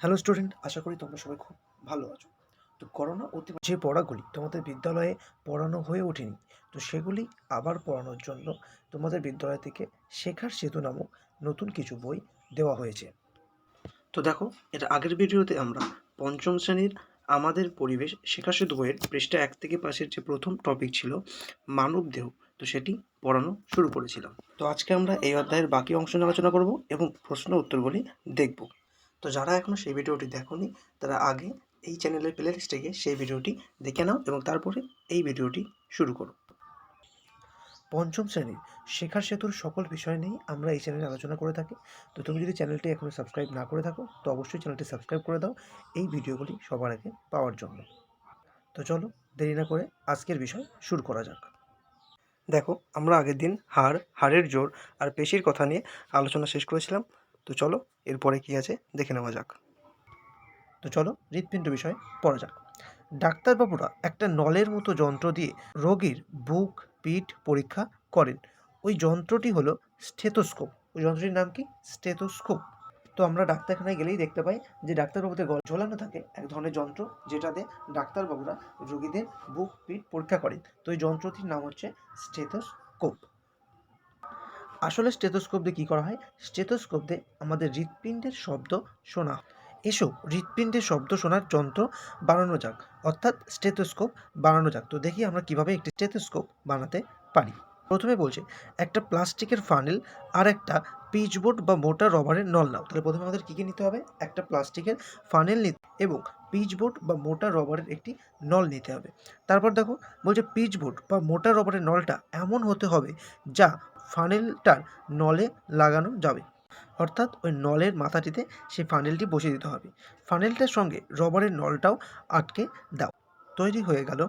Hello student আশা করি তোমরা সবাই খুব ভালো আছো। তো করোনা অতি যে পড়াগুলি তোমাদের বিদ্যালয়ে পড়ানো হয়ে ওঠেনি, তো সেগুলি আবার পড়ানোর জন্য তোমাদের বিদ্যালয় থেকে শেখার সেতু নামক নতুন কিছু বই দেওয়া হয়েছে। তো দেখো, এর আগের ভিডিওতে আমরা পঞ্চম শ্রেণির আমাদের পরিবেশ শেখা সেতু বইয়ের পৃষ্ঠা এক থেকে পাশের যে প্রথম টপিক ছিল মানব দেহ, তো সেটি পড়ানো শুরু করেছিলাম। তো আজকে আমরা এই অধ্যায়ের বাকি অংশ নিয়ে আলোচনা করব এবং প্রশ্ন উত্তরগুলি দেখব। তো যারা এখনও সেই ভিডিওটি দেখোনি, তারা আগে এই চ্যানেলের প্লে লিস্টে গিয়ে সেই ভিডিওটি দেখে নাও এবং তারপরে এই ভিডিওটি শুরু করো। পঞ্চম শ্রেণির শেখার সেতুর সকল বিষয় নিয়েই আমরা এই চ্যানেলে আলোচনা করে থাকি। তো তুমি যদি চ্যানেলটি এখনও সাবস্ক্রাইব না করে থাকো, তো অবশ্যই চ্যানেলটি সাবস্ক্রাইব করে দাও। এই ভিডিওগুলি সবার আগে পাওয়ার জন্য। তো চলো দেরি না করে আজকের বিষয় শুরু করা যাক। দেখো, আমরা আগের দিন হাড়, হাড়ের জোর আর পেশির কথা নিয়ে আলোচনা শেষ করেছিলাম। তো চলো, এরপরে কি আছে? দেখে নেওয়া যাক। তো চলো, হৃৎপিণ্ড বিষয়ে পড়া যাক। ডাক্তারবাবুরা একটা নলের মতো যন্ত্র দিয়ে রোগীর বুক, পিঠ পরীক্ষা করেন। ওই যন্ত্রটি হলো স্টেথোস্কোপ। ওই যন্ত্রটির নাম কি? স্টেথোস্কোপ। তো আমরা ডাক্তারখানায় গেলেই দেখতে পাই যে ডাক্তারবাবুদের গলা ঝোলানো থাকে এক ধরনের যন্ত্র, যেটাতে ডাক্তারবাবুরা রোগীদের বুক, পিঠ পরীক্ষা করেন। তো এই যন্ত্রটির নাম হচ্ছে স্টেথোস্কোপ। আসলে স্টেথোস্কোপ দিয়ে কী করা হয়? স্টেথোস্কোপ দিয়ে আমাদের হৃৎপিণ্ডের শব্দ শোনা এসো, হৃৎপিণ্ডের শব্দ শোনার যন্ত্র বানানো যাক। অর্থাৎ স্টেথোস্কোপ বানানো যাক। তো দেখি আমরা কীভাবে একটি স্টেথোস্কোপ বানাতে পারি। প্রথমে বলছে, একটা প্লাস্টিকের ফানেল আর একটা পিচবোর্ড বা মোটা রবারের নল নাও। তাহলে প্রথমে আমাদের কী কী নিতে হবে? একটা প্লাস্টিকের ফানেল নিতে এবং পিচবোর্ড বা মোটা রবারের একটি নল নিতে হবে। তারপর দেখো, বলছে পিচবোর্ড বা মোটা রবারের নলটা এমন হতে হবে যা ফানেলটার নলে লাগানো যাবে। অর্থাৎ ওই নলের মাথাটিতে সেই ফানেলটি বসিয়ে দিতে হবে। ফানেলটার সঙ্গে রবারের নলটাও আটকে দাও। তৈরি হয়ে গেল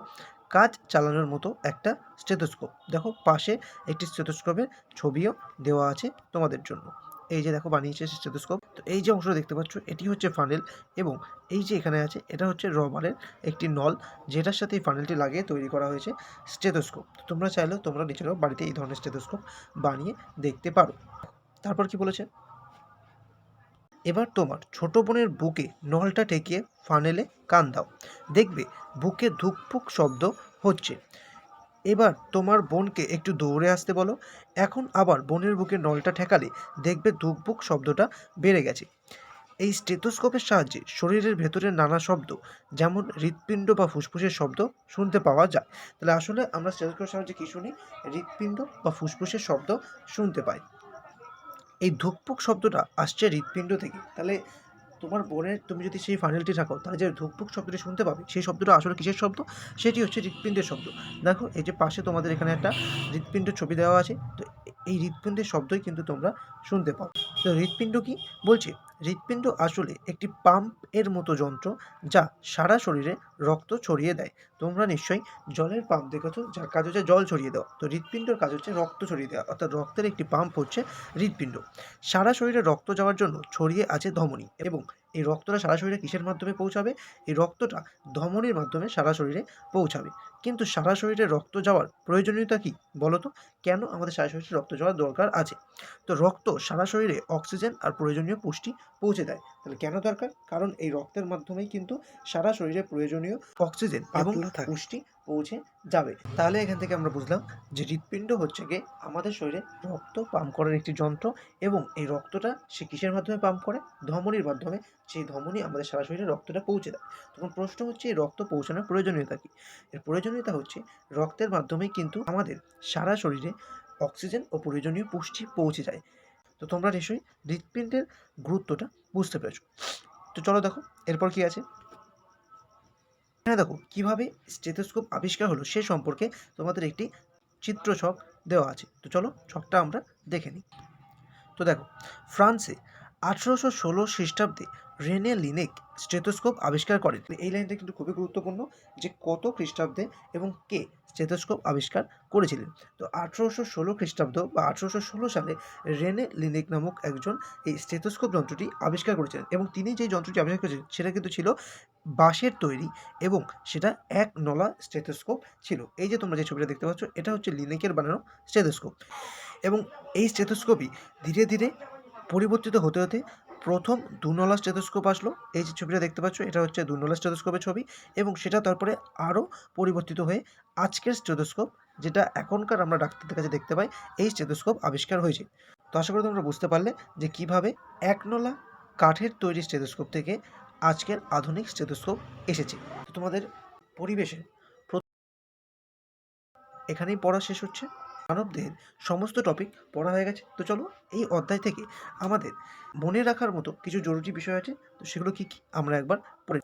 কাজ চালানোর মতো একটা স্টেথোস্কোপ। দেখো, পাশে একটি স্টেথোস্কোপের ছবিও দেওয়া আছে তোমাদের জন্য। এই যে দেখো, বানিয়েছে স্টেথোস্কোপ। তো এই যে অংশটা দেখতে পাচ্ছ, এটি হচ্ছে ফানেল এবং এই যে এখানে আছে, এটা হচ্ছে রবারের একটি নল, যেটার সাথে এই ফানেলটি লাগিয়ে তৈরি করা হয়েছে স্টেথোস্কোপ তোমরা চাইলেও তোমরা নিজেরাও বাড়িতে এই ধরনের স্টেথোস্কোপ বানিয়ে দেখতে পারো। তারপর কি বলেছে? এবার তোমার ছোট বোনের বুকে নলটা ঠেকিয়ে ফানেলে কান দাও। দেখবে বুকে ধুকপুক শব্দ হচ্ছে। এবার তোমার বোনকে একটু দৌড়ে আসতে বলো। এখন আবার বোনের বুকে নলটা ঠেকালে দেখবে ধুকপুক শব্দটা বেড়ে গেছে। এই স্টেথোস্কোপের সাহায্যে শরীরের ভেতরের নানা শব্দ, যেমন হৃৎপিণ্ড বা ফুসফুসের শব্দ শুনতে পাওয়া যায়। তাহলে আসলে আমরা স্টেথোস্কোপের সাহায্যে কী শুনি? হৃৎপিণ্ড বা ফুসফুসের শব্দ শুনতে পাই। এই ধুকপুক শব্দটা আসছে হৃৎপিণ্ড থেকে। তাহলে তোমার বোনের তুমি যদি সেই ফাইনালটি থাকো, তাহলে যে ধুকপুক শব্দটি শুনতে পাবে, সেই শব্দটা আসলে কিসের শব্দ? সেটি হচ্ছে হৃৎপিণ্ডের শব্দ। দেখো, এই যে পাশে তোমাদের এখানে একটা হৃৎপিণ্ডের ছবি দেওয়া আছে, তো এই হৃৎপিণ্ডের শব্দই কিন্তু তোমরা শুনতে পাও। তো হৃৎপিণ্ড কি? বলছে হৃৎপিণ্ড আসলে একটি পাম্পের মতো যন্ত্র যা সারা শরীরে রক্ত ছড়িয়ে দেয়। তোমরা নিশ্চয়ই জলের পাম্প দেখেছ, যার কাজ হচ্ছে জল ছড়িয়ে দেওয়া। তো হৃৎপিণ্ডর কাজ হচ্ছে রক্ত ছড়িয়ে দেওয়া, অর্থাৎ রক্তের একটি পাম্প হচ্ছে হৃৎপিণ্ড। সারা শরীরে রক্ত যাওয়ার জন্য ছড়িয়ে আছে ধমনী এবং এই রক্তটা সারা শরীরে কিসের মাধ্যমে পৌঁছাবে? এই রক্তটা ধমনীর মাধ্যমে সারা শরীরে পৌঁছাবে। কিন্তু সারা শরীরে রক্ত যাওয়ার প্রয়োজনীয়তা কী? বলো তো কেন আমাদের সারা শরীরে রক্ত যাওয়ার দরকার আছে? তো রক্ত সারা শরীরে অক্সিজেন আর প্রয়োজনীয় পুষ্টি পৌঁছে দেয়। তাহলে কেন দরকার? কারণ এই রক্তের মাধ্যমেই কিন্তু সারা শরীরে প্রয়োজনীয় অক্সিজেন এবং পুষ্টি পৌঁছে যাবে। তাহলে এখান থেকে আমরা বুঝলাম যে হৃৎপিণ্ড হচ্ছে গিয়ে আমাদের শরীরে রক্ত পাম্প করার একটি যন্ত্র এবং এই রক্তটা সে কিসের মাধ্যমে পাম্প করে? ধমনির মাধ্যমে। সেই ধমনি আমাদের সারা শরীরে রক্তটা পৌঁছে দেয়। তখন প্রশ্ন হচ্ছে এই রক্ত পৌঁছানোর প্রয়োজনীয়তা কী? এর প্রয়োজনীয়তা হচ্ছে রক্তের মাধ্যমে কিন্তু আমাদের সারা শরীরে অক্সিজেন ও প্রয়োজনীয় পুষ্টি পৌঁছে যায়। তো তোমরা নিশ্চয়ই হৃৎপিণ্ডের গুরুত্বটা বুঝতে পেরেছ। তো চলো দেখো, এরপর কি আছে? এখানে দেখো, কীভাবে স্টেথোস্কোপ আবিষ্কার হলো সে সম্পর্কে তোমাদের একটি চিত্র ছক দেওয়া আছে। তো চলো ছকটা আমরা দেখে নিই। তো দেখো, ফ্রান্সে আঠেরোশো ষোলো খ্রিস্টাব্দে রেনে লিনেক স্টেথোস্কোপ আবিষ্কার করেন। এই লাইনটা কিন্তু খুবই গুরুত্বপূর্ণ যে কত খ্রিস্টাব্দে এবং কে স্টেথোস্কোপ আবিষ্কার করেছিলেন। তো আঠেরোশো ষোলো খ্রিস্টাব্দ বা আঠেরোশো ষোলো সালে রেনে লিনেক নামক একজন এই স্টেথোস্কোপ যন্ত্রটি আবিষ্কার করেছিলেন এবং তিনি যে যন্ত্রটি আবিষ্কার করেছিলেন সেটা কিন্তু ছিল বাঁশের তৈরি এবং সেটা এক নলা স্টেথোস্কোপ ছিল। এই যে তোমরা যে ছবিটা দেখতে পাচ্ছ, এটা হচ্ছে লিনেকের বানানো স্টেথোস্কোপ। এবং এই স্টেথোস্কোপই ধীরে ধীরে পরিবর্তিত হতে হতে প্রথম দুনলা স্টেথোস্কোপ আসলো। এই যে ছবিটা দেখতে পাচ্ছ, এটা হচ্ছে দুনলা স্টেথোস্কোপের ছবি এবং সেটা তারপরে আরও পরিবর্তিত হয়ে আজকের স্টেথোস্কোপ, যেটা এখনকার আমরা ডাক্তারদের কাছে দেখতে পাই, এই স্টেথোস্কোপ আবিষ্কার হয়েছে। তো আশা করি তোমরা বুঝতে পারলে যে কীভাবে একনলা কাঠের তৈরি স্টেথোস্কোপ থেকে আজকের আধুনিক স্টেথোস্কোপ এসেছে। তোমাদের পরিবেশে এখানেই পড়া শেষ হচ্ছে। মানবদেহের সমস্ত টপিক পড়া হয়ে গেছে। তো চলো এই অধ্যায় থেকে আমাদের মনে রাখার মতো কিছু জরুরি বিষয় আছে। তো সেগুলো কি কি আমরা একবার পড়ে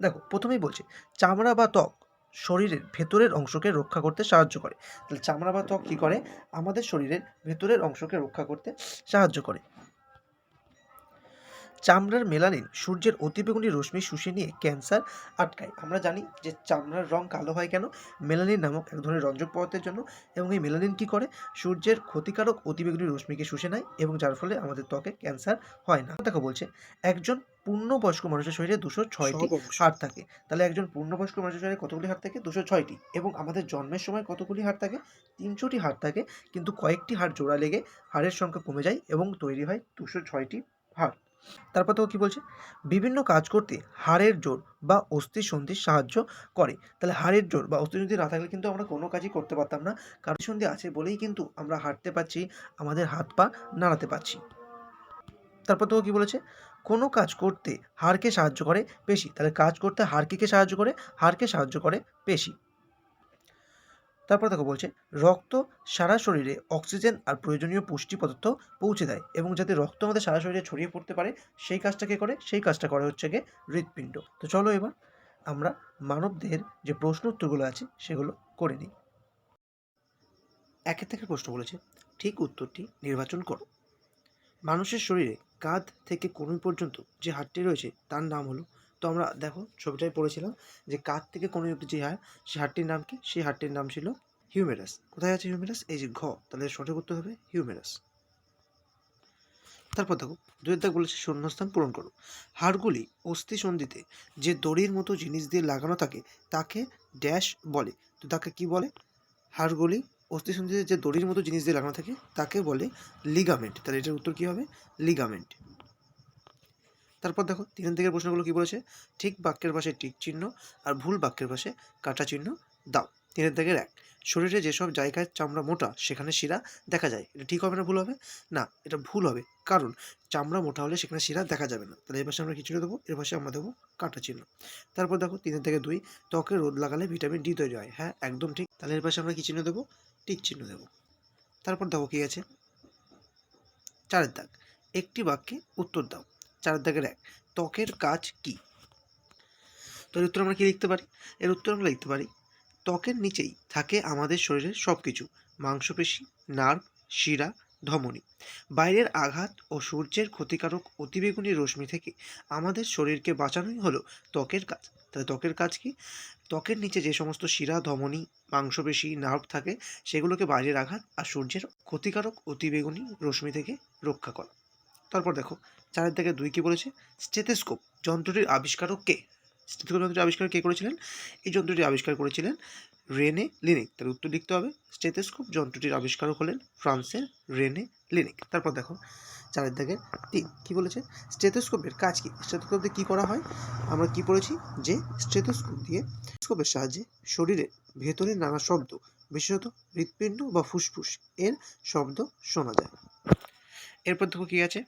দেখো, প্রথমেই বলছে, চামড়া বা ত্বক শরীরের ভেতরের অংশকে রক্ষা করতে সাহায্য করে। তাহলে চামড়া বা ত্বক কী করে? আমাদের শরীরের ভেতরের অংশকে রক্ষা করতে সাহায্য করে। চামড়ার মেলানিন সূর্যের অতিবেগুনি রশ্মি শুষে নিয়ে ক্যান্সার আটকায়। আমরা জানি যে চামড়ার রং কালো হয় কেন? মেলানিন নামক এক ধরনের রঞ্জক পদার্থের জন্য। এবং এই মেলানিন কী করে? সূর্যের ক্ষতিকারক অতিবেগুনি রশ্মিকে শুষে নেয় এবং যার ফলে আমাদের ত্বকে ক্যান্সার হয় না। দেখো বলছে একজন পূর্ণবয়স্ক মানুষের শরীরে দুশো ছয়টি হাড় থাকে। তাহলে একজন পূর্ণবয়স্ক মানুষের শরীরে কতগুলি হাড় থাকে? দুশো ছয়টি। এবং আমাদের জন্মের সময় কতগুলি হাড় থাকে? তিনশোটি হাড় থাকে। কিন্তু কয়েকটি হাড় জোড়া লেগে হাড়ের সংখ্যা কমে যায় এবং তৈরি হয় দুশো ছয়টি হাড়। তারপর তো কি বলছে? বিভিন্ন কাজ করতে হাড়ের জোর বা অস্থি সন্ধির সাহায্য করে। তাহলে হাড়ের জোর বা অস্থি সন্ধি না থাকলে কিন্তু আমরা কোনো কাজই করতে পারতাম না। কারণ সন্ধি আছে বলেই কিন্তু আমরা হাঁটতে পারছি, আমাদের হাত পা নাড়াতে পারছি। তারপর তো কি বলেছে? কোনো কাজ করতে হাড়কে সাহায্য করে পেশি। তাহলে কাজ করতে হাড়কে সাহায্য করে? হাড়কে সাহায্য করে পেশি। তারপর দেখো বলছে, রক্ত সারা শরীরে অক্সিজেন আর প্রয়োজনীয় পুষ্টি পদার্থ পৌঁছে দেয় এবং যাতে রক্ত আমাদের সারা শরীরে ছড়িয়ে পড়তে পারে, সেই কাজটা কে করে? সেই কাজটা করে হচ্ছে গিয়ে হৃৎপিণ্ড। তো চলো এবার আমরা মানবদেহের যে প্রশ্ন উত্তরগুলো আছে, সেগুলো করে নিই। একের থেকে প্রশ্ন বলেছে, ঠিক উত্তরটি নির্বাচন করো। মানুষের শরীরে কাঁধ থেকে কনুই পর্যন্ত যে হাড়টি রয়েছে, তার নাম হলো তো আমরা দেখো ছবিটায় পড়েছিলাম যে কাঁধ থেকে কোনো অব্দি যে হাড় সেই হাড়টির নাম কি? সেই হাড়টির নাম ছিল হিউমেরাস। কোথায় আছে হিউমেরাস? এই যে ঘ, তাহলে সঠিক উত্তর হবে হিউমেরাস। তারপর দেখো দুয়ের বলেছে শূন্যস্থান পূরণ করো। হাড়গুলি অস্থি সন্ধিতে যে দড়ির মতো জিনিস দিয়ে লাগানো থাকে, তাকে ড্যাশ বলে। তো তাকে কি বলে? হাড়গুলি অস্থি সন্ধিতে যে দড়ির মতো জিনিস দিয়ে লাগানো থাকে, তাকে বলে লিগামেন্ট। তাহলে এটার উত্তর কী হবে? লিগামেন্ট। তারপর দেখো, তিন দিকের প্রশ্নগুলো কি বলেছে? ঠিক বাক্যের পাশে টিক চিহ্ন আর ভুল বাক্যের পাশে কাটা চিহ্ন দাও। তিনের দিকের এক, শরীরে যেসব জায়গায় চামড়া মোটা, সেখানে শিরা দেখা যায়। এটা ঠিক হবে না ভুল হবে? না, এটা ভুল হবে। কারণ চামড়া মোটা হলে সেখানে শিরা দেখা যাবে না। তাহলে এর পাশে আমরা কি চিহ্ন দেবো? এর পাশে আমরা দেবো কাটা চিহ্ন। তারপর দেখো, তিনের থেকে দুই, ত্বকে রোদ লাগালে ভিটামিন ডি তৈরি হয়। হ্যাঁ একদম ঠিক। তাহলে এর পাশে আমরা কি চিহ্ন দেবো? টিক চিহ্ন দেবো। তারপর দেখো কী আছে? চারের দাগ, একটি বাক্যে উত্তর দাও। চারের দাগের এক। ত্বকের কাজ কি? তো এর উত্তর আমরা কি লিখতে পারি? এর উত্তর আমরা লিখতে পারি, ত্বকের নিচেই থাকে আমাদের শরীরের সব কিছু মাংসপেশি, নার্ভ, শিরা, ধমনী। বাইরের আঘাত ও সূর্যের ক্ষতিকারক অতিবেগুনি রশ্মি থেকে আমাদের শরীরকে বাঁচানোই হলো ত্বকের কাজ। তাহলে ত্বকের কাজ কি? ত্বকের নিচে যে সমস্ত শিরা, ধমনী, মাংসপেশি, নার্ভ থাকে, সেগুলোকে বাইরের আঘাত আর সূর্যের ক্ষতিকারক অতিবেগুনি রশ্মি থেকে রক্ষা করা। তারপর দেখো চারের দিকে দুই কি বলেছে? স্টেথেস্কোপ, যন্ত্রটির আবিষ্কারক কে? স্টেথেস্কোপ, যন্ত্রটির আবিষ্কার কে করেছিলেন? এই যন্ত্রটি আবিষ্কার করেছিলেন রেনে লিনিক। তার উত্তর লিখতে হবে। স্টেথেস্কোপ যন্ত্রটির আবিষ্কারক হলেন ফ্রান্সের রেনে লিনিক। তারপর দেখো চারের দাগে তিন কী বলেছে? স্টেথোস্কোপের কাজ কী? স্টেথোস্কোপ দিয়ে কী করা হয়? আমরা কি পড়েছি? যে স্টেথোস্কোপ দিয়ে স্টেথোস্কোপের সাহায্যে শরীরের ভেতরের নানা শব্দ, বিশেষত হৃৎপিণ্ড বা ফুসফুস এর শব্দ শোনা যায়। এরপর দেখো কী আছে?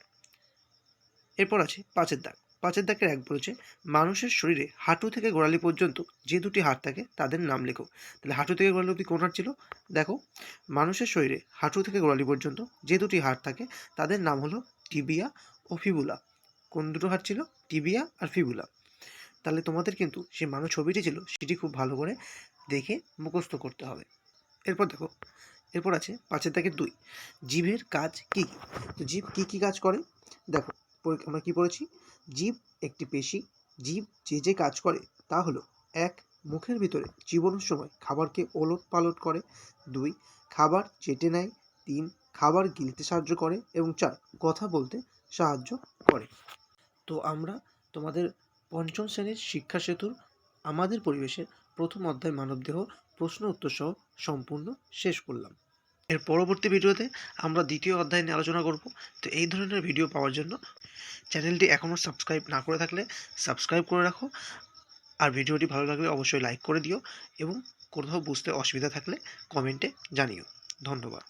এরপর আছে পাঁচের দাগ। পাঁচের দাগের এক বলেছে, মানুষের শরীরে হাঁটু থেকে গোড়ালি পর্যন্ত যে দুটি হাড় থাকে তাদের নাম লেখো। তাহলে হাঁটু থেকে গোড়ালি অব্দি কোন হাড় ছিল? দেখো, মানুষের শরীরে হাঁটু থেকে গোড়ালি পর্যন্ত যে দুটি হাড় থাকে তাদের নাম হলো টিবিয়া ও ফিবুলা। কোন দুটো হাড় ছিল? টিবিয়া আর ফিবুলা। তাহলে তোমাদের কিন্তু যে মানুষ ছবিটি ছিল সেটি খুব ভালো করে দেখে মুখস্থ করতে হবে। এরপর দেখো, এরপর আছে পাঁচের দাগের দুই। জীবের কাজ কী কী? তো জীব কী কী কাজ করে? দেখো আমরা কি পড়েছি? জীব একটি পেশি। জীব যে যে কাজ করে তা হলো, এক, মুখের ভিতরে জীবনের সময় খাবারকে ওলট পালট করে। দুই, খাবার চেটে নেয়। তিন, খাবার গিলতে সাহায্য করে। এবং চার, কথা বলতে সাহায্য করে। তো আমরা তোমাদের পঞ্চম শ্রেণির শিক্ষা সেতুর আমাদের পরিবেশের প্রথম অধ্যায় মানবদেহ প্রশ্ন উত্তর সহ সম্পূর্ণ শেষ করলাম। এর পরবর্তী ভিডিওতে আমরা দ্বিতীয় অধ্যায় নিয়ে আলোচনা করব। তো এই ধরনের ভিডিও পাওয়ার জন্য চ্যানেলটি এখনও সাবস্ক্রাইব না করে থাকলে সাবস্ক্রাইব করে রাখো। আর ভিডিওটি ভালো লাগলে অবশ্যই লাইক করে দিও এবং কোথাও বুঝতে অসুবিধা থাকলে কমেন্টে জানিও। ধন্যবাদ।